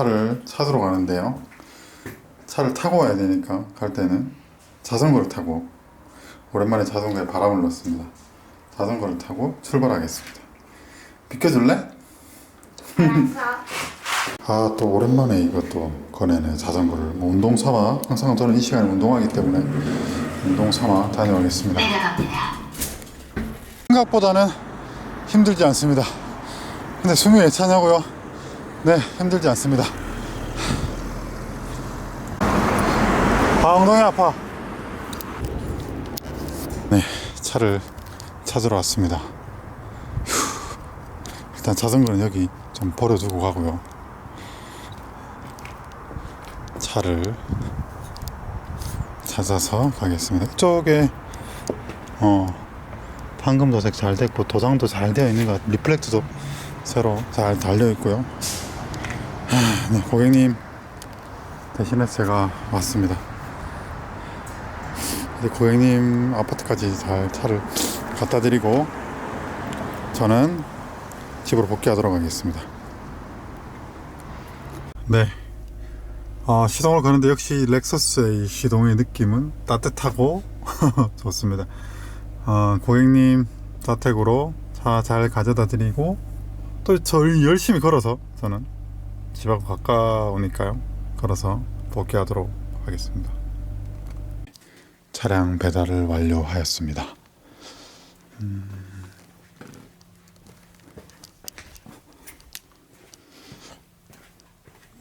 차를 찾으러 가는데요. 차를 타고 와야 되니까 갈 때는 자전거를 타고 오랜만에 자전거에 바람을 넣습니다. 자전거를 타고 출발하겠습니다. 비켜줄래? 아 또 오랜만에 이것도 거네네 자전거를 뭐 운동 삼아 항상 저는 이 시간에 운동하기 때문에 운동 삼아 다녀오겠습니다. 생각보다는 힘들지 않습니다. 근데 숨이 왜 차냐고요? 네 힘들지 않습니다. 아 엉덩이 아파. 네 차를 찾으러 왔습니다. 휴, 일단 자전거는 여기 좀 버려두고 가고요. 차를 찾아서 가겠습니다. 이쪽에 어 방금 도색 잘 됐고 도장도 잘 되어 있는 것 같- 리플렉트도 새로 잘 달려 있고요. 아, 네, 고객님 대신에 제가 왔습니다. 이제 고객님 아파트까지 잘 차를 갖다 드리고 저는 집으로 복귀하도록 하겠습니다. 네. 어, 시동을 거는데 역시 렉서스의 이 시동의 느낌은 따뜻하고 좋습니다. 어, 고객님 자택으로 차 잘 가져다 드리고 또 저희 열심히 걸어서 저는 집하고 가까우니까요. 걸어서 복귀하도록 하겠습니다. 차량 배달을 완료하였습니다.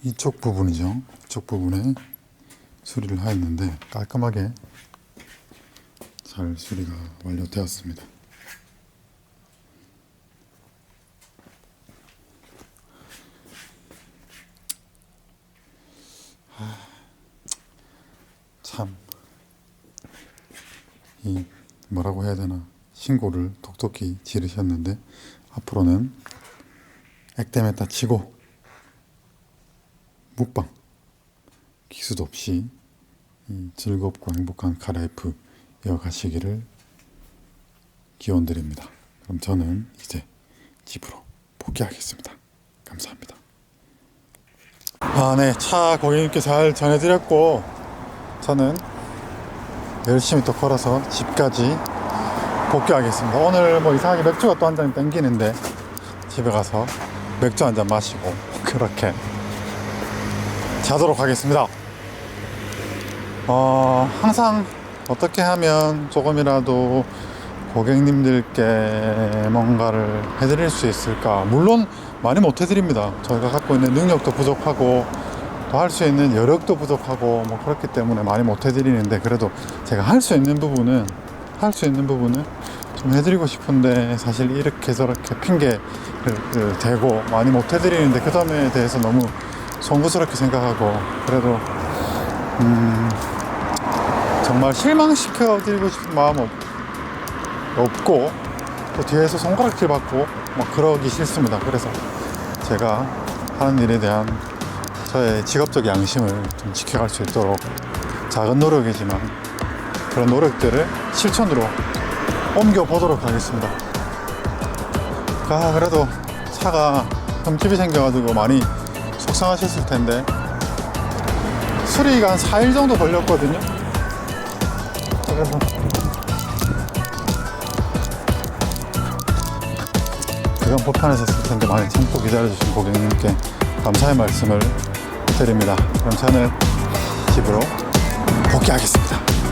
이쪽 부분이죠. 이쪽 부분에 수리를 하였는데 깔끔하게 잘 수리가 완료되었습니다. 참, 이 뭐라고 해야 되나 신고를 톡톡히 지르셨는데 앞으로는 액땜에다 치고 묵방 기수도 없이 이 즐겁고 행복한 카라이프 이어가시기를 기원드립니다. 그럼 저는 이제 집으로 복귀하겠습니다. 감사합니다. 아, 네. 차 고객님께 잘 전해드렸고, 저는 열심히 또 걸어서 집까지 복귀하겠습니다. 오늘 뭐 이상하게 맥주가 또 한 잔 땡기는데, 집에 가서 맥주 한 잔 마시고, 그렇게 자도록 하겠습니다. 어, 항상 어떻게 하면 조금이라도 고객님들께 뭔가를 해드릴 수 있을까? 물론 많이 못 해드립니다. 저희가 갖고 있는 능력도 부족하고 또 할 수 있는 여력도 부족하고 뭐 그렇기 때문에 많이 못 해드리는데 그래도 제가 할 수 있는 부분은 할 수 있는 부분은 좀 해드리고 싶은데 사실 이렇게 저렇게 핑계를 그, 대고 많이 못 해드리는데 그 점에 대해서 너무 송구스럽게 생각하고 그래도 음 정말 실망시켜 드리고 싶은 마음 없, 없고 또 뒤에서 손가락질 받고 막 그러기 싫습니다. 그래서 제가 하는 일에 대한 저의 직업적 양심을 좀 지켜갈 수 있도록 작은 노력이지만 그런 노력들을 실천으로 옮겨 보도록 하겠습니다. 아 그래도 차가 흠집이 생겨가지고 많이 속상하셨을 텐데 수리가 한 4일 정도 걸렸거든요. 그래서 그건 불편하셨을 텐데 많이 참고 기다려주신 고객님께 감사의 말씀을 드립니다. 그럼 저는 집으로 복귀하겠습니다.